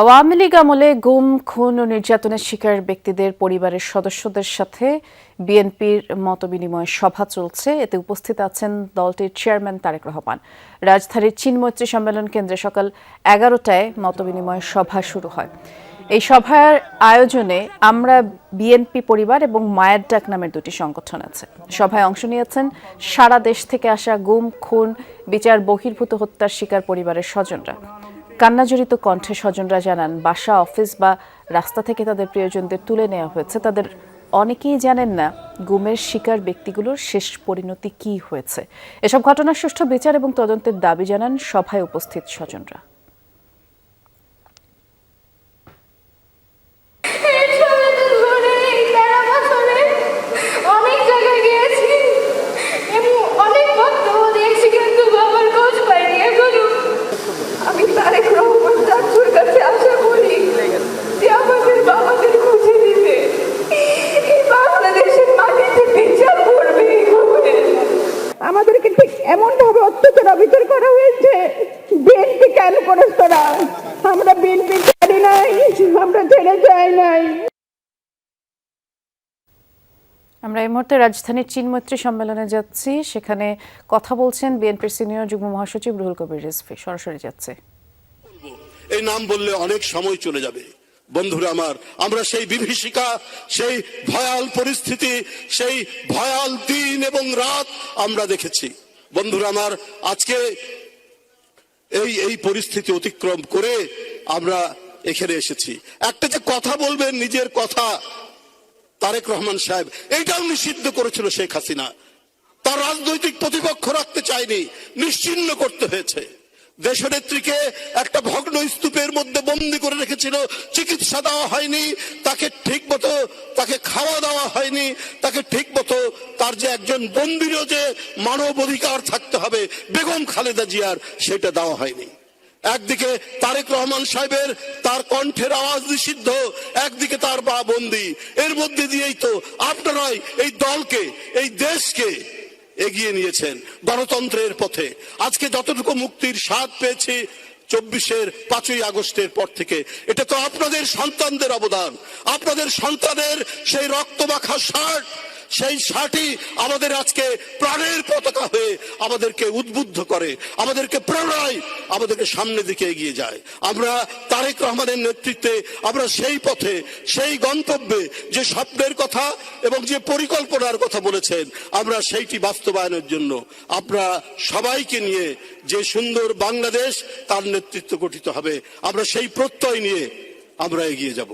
আওয়ামী লীগ আমলে গুম, খুন ও নির্যাতনের শিকার ব্যক্তিদের পরিবারের সদস্যদের সাথে বিএনপির মতবিনিময় সভা চলছে। এতে উপস্থিত আছেন দলটির চেয়ারম্যান তারেক রহমান। রাজধানীর চীনমৈত্রী সম্মেলন কেন্দ্রে সকাল এগারোটায় মতবিনিময় সভা শুরু হয়। এই সভার আয়োজনে আমরা বিএনপি পরিবার এবং মায়ের ডাক নামের দুটি সংগঠন আছে। সভায় অংশ নিয়েছেন সারা দেশ থেকে আসা গুম, খুন, বিচার বহির্ভূত হত্যার শিকার পরিবারের স্বজনরা। কান্নাজড়িত কণ্ঠে স্বজনরা জানান, বাসা, অফিস বা রাস্তা থেকে তাদের প্রিয়জনদের তুলে নেওয়া হয়েছে। তাদের অনেকেই জানেন না গুমের শিকার ব্যক্তিগুলোর শেষ পরিণতি কি হয়েছে। এসব ঘটনার সুষ্ঠু বিচার এবং তদন্তের দাবি জানান সভায় উপস্থিত স্বজনরা। আমাদেরকে ঠিক এমন ভাবে অত্যাচার অবিচার করা হয়েছে। বিএনপি কেন করেছ তোরা আমরা বিএনপি ছাড়ি নাই আমরা ছেড়ে যাই নাই। আমরা এই মুহূর্তে রাজধানীর চীনমৈত্রী সম্মেলনে যাচ্ছি। সেখানে কথা বলছেন বিএনপির সিনিয়র যুগ্ম মহাসচিব রুহুল কবির রিজভি। সরাসরি যাচ্ছে। এই নাম বললে অনেক সময় চলে যাবে। বন্ধুরা আমার, আমরা সেই বিভীষিকা, সেই ভয়াল পরিস্থিতি, সেই ভয়াল দিন এবং রাত আমরা দেখেছি। বন্ধুরা আমার, আজকে এই এই পরিস্থিতি অতিক্রম করে আমরা এখানে এসেছি। একটা যে কথা বলবেন, নিজের কথা, তারেক রহমান সাহেব এইটাও নিষিদ্ধ করেছিল শেখ হাসিনা। তার রাজনৈতিক প্রতিপক্ষ রাখতে চায়নি, নিশ্চিন্ন করতে হয়েছে। দেশনেত্রীকে একটা ভগ্ন স্তূপের মধ্যে বন্দি করে রেখেছিল, চিকিৎসা দেওয়া হয়নি, তাকে ঠিক মতো, তাকে খাওয়া দাওয়া হয়নি, তাকে ঠিক মতো তার যে একজন বন্দিরও যে মানব অধিকার থাকতে হবে, বেগম খালেদা জিয়ার সেটা দেওয়া হয়নি। একদিকে তারেক রহমান সাহেবের তার কণ্ঠের আওয়াজ নিষিদ্ধ, একদিকে তার বা বন্দি। এর মধ্যে দিয়েই তো আপনারাই এই দলকে, এই দেশকে এগিয়ে নিয়েছেন গণতন্ত্রের পথে। আজকে যতটুকু মুক্তির স্বাদ পেয়েছি, চব্বিশের পাঁচই আগস্টের পর থেকে, এটা তো আপনাদের সন্তানদের অবদান। আপনাদের সন্তানের সেই রক্তমাখা শার্ট সেই শার্টই আমাদের আজকে প্রাণের পতাকা হয়ে আমাদেরকে উদ্বুদ্ধ করে, আমাদেরকে প্রেরণায় আমাদেরকে সামনের দিকে এগিয়ে যায়। আমরা তারেক রহমানের নেতৃত্বে, আমরা সেই পথে, সেই গন্তব্যে যে স্বপ্নের কথা এবং যে পরিকল্পনার কথা বলেছেন, আমরা সেইটি বাস্তবায়নের জন্য আমরা সবাইকে নিয়ে যে সুন্দর বাংলাদেশ তার নেতৃত্ব গঠিত হবে, আমরা সেই প্রত্যয় নিয়ে আমরা এগিয়ে যাব।